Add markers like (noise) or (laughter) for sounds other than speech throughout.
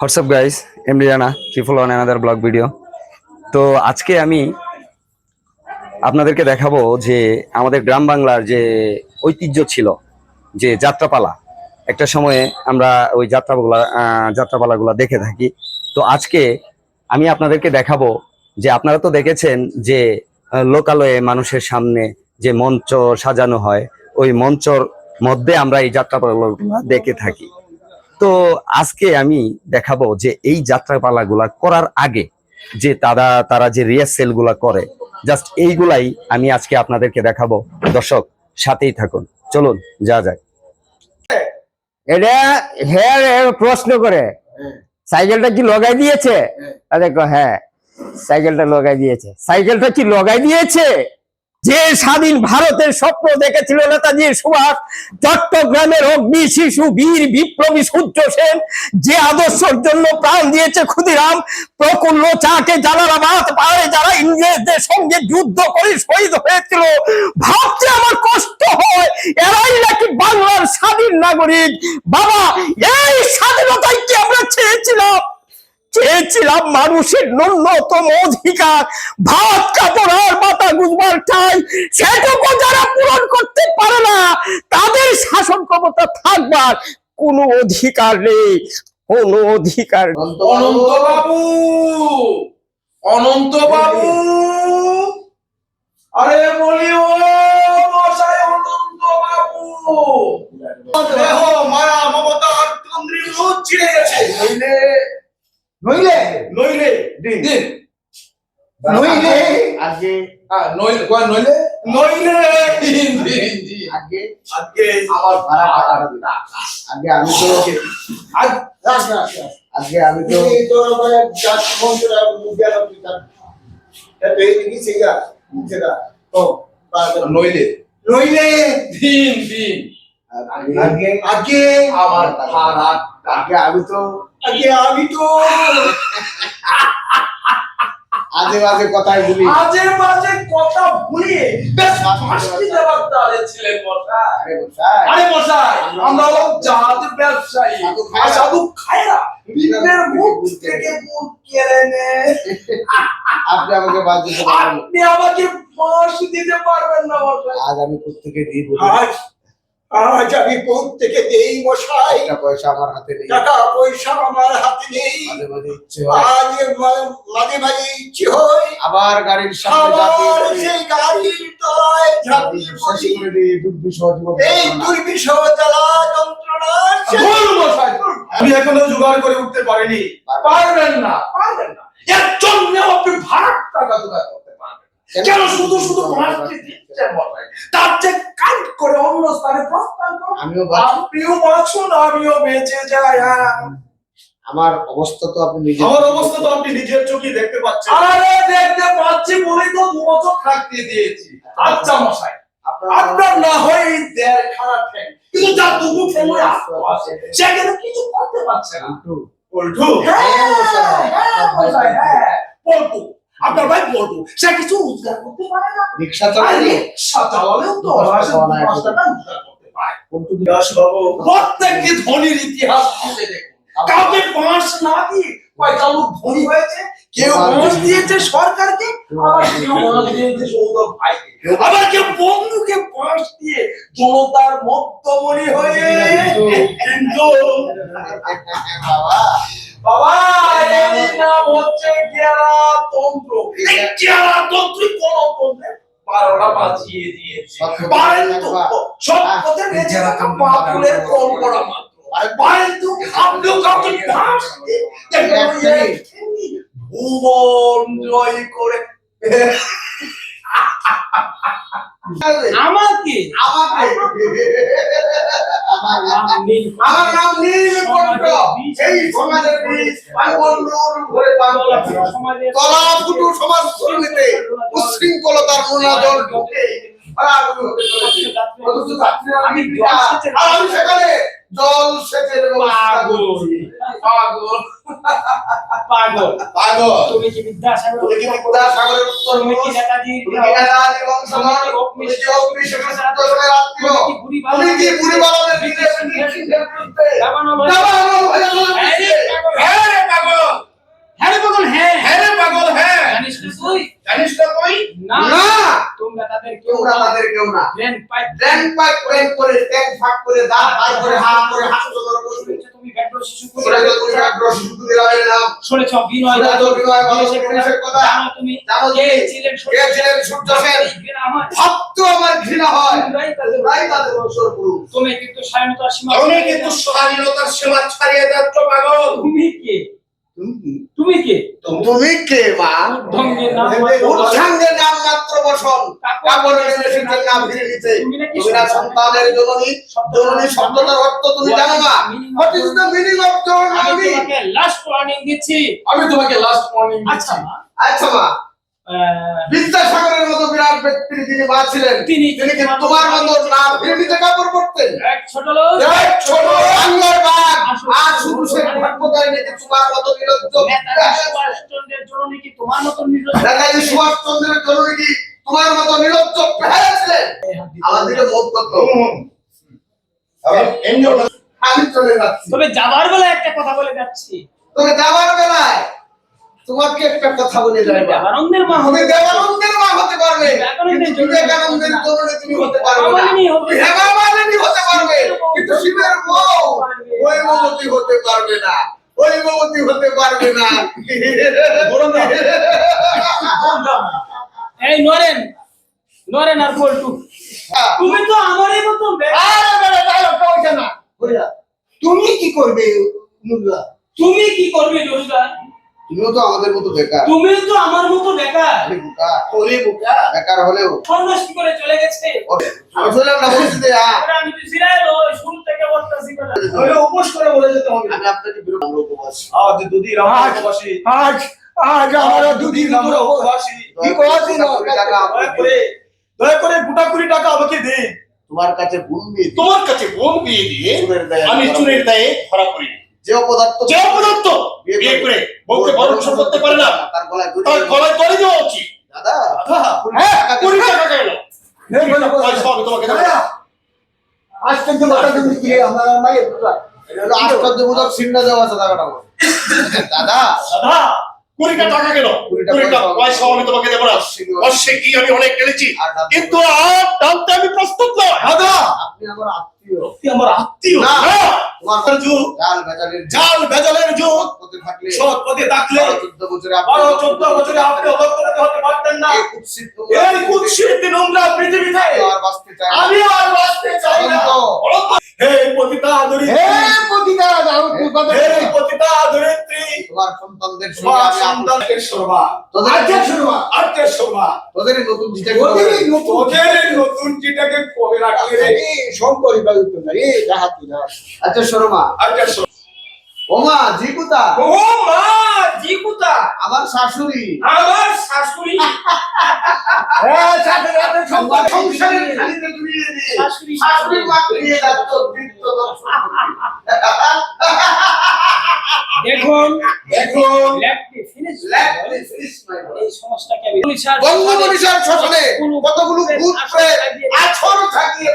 WhatsApp guys MD Rana triple one another blog video তো আজকে আমি আপনাদেরকে দেখাবো যে আমাদের গ্রাম বাংলার যে ঐতিহ্য ছিল যে যাত্রাপালা। একটা সময়ে আমরা ওই যাত্রাগুলা আহ, যাত্রাপালাগুলা দেখে থাকি। তো আজকে আমি আপনাদেরকে দেখাবো যে আপনারা তো দেখেছেন যে লোকালয়ে মানুষের সামনে যে মঞ্চ সাজানো হয় ওই মঞ্চর মধ্যে আমরা এই যাত্রাপালাগুলো দেখে থাকি। তো আজকে আমি দেখাবো যে এই যাত্রাপালাগুলা করার আগে যে তারা তারা যে রিহার্সেলগুলা করে জাস্ট এইগুলাই আমি আজকে আপনাদেরকে দেখাবো। দর্শক সাথেই থাকুন। চলুন যা যায় এটা হ্যাঁ হ্যাঁ প্রশ্ন করে। সাইকেলটা কি লগাই দিয়েছে? দেখো হ্যাঁ সাইকেলটা লগাই দিয়েছে। সাইকেলটা কি লগাই দিয়েছে? যে স্বাধীন ভারতের স্বপ্ন দেখেছিল নেতাজি সুভাষ চট্টগ্রামের অগ্নি শিশু বীর বিপ্লবী সূর্য সেন, যে আদর্শের জন্য প্রাণ দিয়েছে ক্ষুদিরাম প্রকুল্ল চাকে জালালাবাদ পাহাড়ে যারা ইংরেজদের সঙ্গে যুদ্ধ করে শহীদ হয়েছিল। ভাবতে আমার কষ্ট হয়, এরাই নাকি বাংলার স্বাধীন নাগরিক। বাবা, এই স্বাধীনতাই কি আমরা চেয়েছিলাম চেয়েছিলাম মানুষের ন্যূনতম অধিকার, ভাত, কাপড় আর মাথা গুজবার ঠাই সেটুকু যারা পূরণ করতে পারে না, তাদের শাসন ক্ষমতা থাকবার কোনো অধিকার নেই। কোনো অধিকার নেই। অনন্ত বাবু অনন্ত বাবু আরে বলি, ও মায়া, মমতা নইলে? নইলে নইলে দিন। নইলে? আজকে নইলে কয় নইলে? নইলে। দিন দিন দিন। আজকে আজকে আমার ভাড়া টাকাটা দিন আজকে আমি তো আজ। আজকে আমি তো তোর উপরে যাচ মন্ত্র মুদ্রা পিতা এতে কি সিগা সেটা তো নইলে। নইলে? দিন দিন। আজকে আজকে আমার ভাড়া আজকে আমি তো আজকে আমি তো আজে বাজে কথাই বলি। আজে বাজে কথা বেশ ফাঁসি দেওয়ার তালে ছিলেন মশাই। আরে বসাই মশাই আমরা হলাম জাত ব্যবসায়ী। সাধু খায়রা। বিলের মুখ থেকে মুখ কেড়ে নে আপনি আমাকে বাদ দিতে পারবেন আপনি আমাকে ফাঁসি দিতে পারবেন না মশাই। আজ আমি কোথেকে আজ আজ আমি থেকে দেই মশাই। একটা পয়সা আমার হাতে নেই। টাকা পয়সা আমার হাতে নেই। মাঝে মাঝে ইচ্ছে হয়। মাঝে মাঝে ইচ্ছে হয়। আবার গাড়ির সামনে আবার সেই গাড়ির তলায় ঝাঁপিয়ে পড়ি। করে দুর্বিষহ জীবন। এই যন্ত্রণা। দুর্বিষহ জ্বালা যন্ত্রণার ভুল মশাই। আমি এখনও জোগাড় করে উঠতে পারিনি। পারবেন না। পারবেন না। এর জন্য আপনি ভাড়া টাকা জোগাড় করতে পারবেন না। কেন? শুধু শুধু ফাঁসি দিচ্ছেন মশাই তার যে কাট করে অন্য স্থানে প্রস্থান করুন আমিও আপনিও বাঁচুন আমিও বেঁচে যাই। আমার অবস্থা তো আপনি নিজে আমার অবস্থা তো আপনি নিজের চোখে দেখতে পাচ্ছেন। আরে দেখতে পাচ্ছি বলেই তো দু বছর থাকতে দিয়েছি। আচ্ছা মশাই। আপনার না হয় এই দেড় খারাপ ঠ্যাং। কিন্তু যার দুটো ঠ্যাং ওই আস্ত আছে। সে কিন্তু কিছু করতে পারছে না। পল্টু হ্যাঁ হ্যাঁ মশাই হ্যাঁ। পল্টু। আপনার ভাই পল্টু সে কিছু রোজগার করতে পারে না। রিক্সা চালালে রিক্সা চালালেও তো পাঁচ প্রত্যেকটি ধনির ইতিহাস খুঁজে দেখুন। কাউকে বাঁশ না দিয়ে কয়টা লোক ধনী হয়েছে? কেউ দিয়েছে সরকারকে আবার কেউ বাঁশ দিয়েছে সৌরভ ভাইকে। আবার কেউ বন্ধুকে বাঁশ দিয়ে জনতার মধ্যমণি হয়ে বাবা তন্ত্র এই গণতন্ত্রের বারোটা বাজিয়ে দিয়েছে। পারেন তো সব পথে বেঁচে থাকা কম করা মাত্র। পারেন তো আপনিও কাউকে বাঁশ দিয়ে দেখবেন ওই এক ভুবন জয় করে। আমার আমাকে। আমার নাম নীলকণ্ঠ এই সমাজের বীজ বন্ধুর ঘরে বাংলা তলা ফুটু সমাজ শ্রমিতে উশৃঙ্খলতার মোনাজল ঢোকে আমি সেখানে জল সেচের ব্যবস্থা পাগল। পাগল। পাগল। তুমি কি বিদ্যাসাগর তুমি কি বিদ্যাসাগরের উত্তর তুমি কি পুরুষ? তুমি কি নেতাজি বংশধর? তুমি কি অগ্নিশেখর সত্তরের তুমি কি জানিস না তুই না না তাদের কেউ না তাদের কেউ না ড্রেন পাইপ ড্রেন পাইপ করে ট্যাঙ্ক ফাঁক করে দাঁড় বার করে হা করে হাসপাতাল করে তুমি ব্যাগ্র শিশু দিলামের নাম শুনেছ বিনয় শুনেছ বিনয় বাদল বিদেশের কথা। জানো তুমি জানো কে? তুমি? ছিলেন কে ছিলেন সূর্য সেন? ঘৃণা আমার ঘৃণা হয়। তোমরাই তাই তাদের অবসর পুরুষ তুমি কিন্তু স্বাধীনতার সীমা কিন্তু স্বাধীনতার সীমা ছাড়িয়ে যাচ্ছ পাগল। তুমি কে? তুমি কি? তুমি কে? মা? উচ্ছাঙ্গের নাম মাত্র বসন কাপড়ের এসেছে নাম তুমি না সন্তানের জননী। জননী শব্দটার অর্থ তুমি জানো না। What is the meaning of আমি তোমাকে লাস্ট ওয়ার্নিং দিচ্ছি। আমি তোমাকে লাস্ট মর্নিং আচ্ছা আচ্ছা মা। বিদ্যাসাগরের মতো বিরাট ব্যক্তির যিনি মা ছিলেন তিনি তিনি তোমার মতো না ফিরে কাপড় পরতেন? এক ছোট লোক। এক ছোট বাংলার বাঘ আর শুধু সে ভাগ্য নাকি তোমার মতো নিরজ্জ নেতাজি সুভাষচন্দ্রের জননী কি তোমার মতো নির্লজ্জ? নেতাজি সুভাষচন্দ্রের জননী কি? তোমার মতো নিরজ্জ ছিলেন আমাদেরকে মুখ করতো আমি চলে যাচ্ছি। তবে যাবার বেলা একটা কথা বলে যাচ্ছি। তবে যাওয়ার বেলায় তোমাকে একটা কথা বলে যাই দেবানন্দের মা হবে দেবানন্দের মা হতে পারবে। বিবেকানন্দের কিন্তু তুমি হতে পারবে না। হেমামালিনী হতে পারবে। কিন্তু শিবের বউ ওই হতে পারবে না। ওই হতে পারবে না। (laughs) এই নরেন নরেন আর পল্টু। তুমি তো আমারই মতো আরে বেটা ডায়লগটা কইছ না। তুমি কি করবে নুরুল্লাহ তুমি কি করবে দুর্গা তুমিও তো আমাদের মতো বেকার। তুমি তো আমার মতো বেকার। বোকা, ওরে বোকা বেকার হলেও। সন্ন্যাসী করে চলে গেছে? আমি শুনলাম না হ্যাঁ এবার আমি তো ওই শুরু থেকে বলতেছি কথা। ওরে উপোস করে বলে যেতে হবে। আমি আপনাকে উপবাস আজ দুদিন আমরা উপবাসী। আজ আজ আমরা দুদিন আমরা উপবাসী। কি না? টাকা দয়া করে দয়া করে গোটা কুড়ি টাকা আমাকে দে তোমার কাছে ভূমি তোমার কাছে বোন বিয়ে দিয়ে আমি চুরের দায়ে ধরা পড়ি। যে অপদার্থ যে অপদার্থ বিয়ে করে বউকে বরণ করতে পারে না তার গলায় দড়ি তার গলায় দড়ি দেওয়া উচিত। দাদা হ্যাঁ কুড়ি দিন। টাকা গেল পয়সা আমি তোমাকে দেবো। না। আজ থেকে মাথা তুমি কি আমার মায়ের পুরা এটা হলো আশ্চর্যবোধক চিহ্ন দেওয়া আছে টাকাটা দাদা দাদা কুড়িটা টাকা গেল। কুড়িটা পয়সা- আমি তোমাকে দেবো না। অবশ্যই কি আমি অনেক দাদা- কিন্তু আর টানতে আমি প্রস্তুত নয়। দাদা! আপনি আমার আত্মীয়। তুই আমার আত্মীয়। না। জাল ভেজালের যুগ সৎ পথে থাকলে বারো চোদ্দ বছরে আপনি অবতরণ হতে পারতেন না। এই কুৎসিত নোংরা পৃথিবীতে আমি আর বাঁচতে চাই না। হে পতিতা ধরিত্রী হে পতিতা দাও পতিতা ধরিত্রী তোমার সন্তানদের তোমার শোভা তোদের- শোভা। শোভা। তোদের নতুন তোদের নতুন কবে রাখলে রে শঙ্করী বায়ু না আচ্ছা শর্মা ওমা জিকুতা। জিকুতা। আমার শাশুড়ি। আমার শাশুড়ি। হ্যাঁ সংসারের খালিতে জুড়িয়ে দিয়ে শাশুড়ি শাশুড়ি। যাচ্ছ বৃত্ত দর্শন। দেখুন finish এই সমস্যাটাকে আমি পুলিশার বঙ্গমনিষার কতগুলো ভূত প্রেত আছর থাকিয়ে।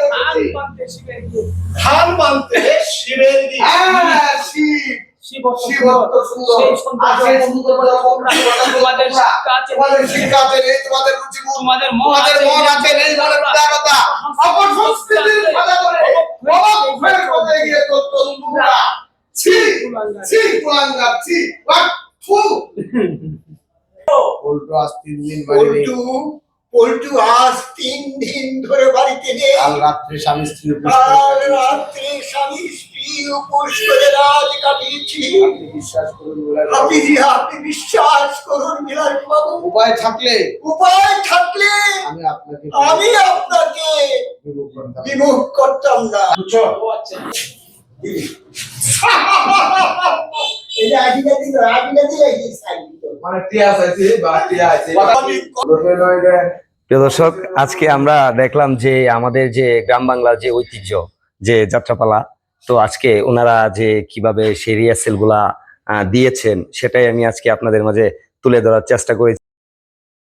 ধান মানতে শিবের হ্যাঁ, শিব। শিব অত শিব সুন্দর। অত সুন্দর। সেই সুন্দর আর সেই সুন্দর বলে তোমরা তোমাদের শিক্ষা আছে তোমাদের শিক্ষা আছে নেই, তোমাদের রুচিবোধ, তোমাদের মন তোমাদের আছে মন আছে নেই, বলে উদারতা। অপসংস্কৃতির ফাঁদে পড়ে অবক্ষয়ের পথে গিয়ে চলছো তোমরা। ছি, ছি, কুলাঙ্গার, ছি, পল্টু আজ তিন দিন পল্টু পল্টু আজ তিন দিন ধরে বাড়িতে নেই। কাল রাত্রে স্বামী স্ত্রী কাল রাত্রে স্বামী স্ত্রী উপোস করে রাত কাটিয়েছি। বিশ্বাস করুন আপনি আপনি বিশ্বাস করুন বিলাস বাবু উপায় থাকলে। উপায় থাকলে আমি আপনাকে আমি আপনাকে বিমুখ করতাম। না। ও আচ্ছা। (laughs) মানে প্রিয় দর্শক আজকে আমরা দেখলাম যে আমাদের যে গ্রাম বাংলার যে ঐতিহ্য যে যাত্রাপালা তো আজকে ওনারা যে কীভাবে সেই রিহার্সেলগুলা আহ, দিয়েছেন সেটাই আমি আজকে আপনাদের মাঝে তুলে ধরার চেষ্টা করেছি।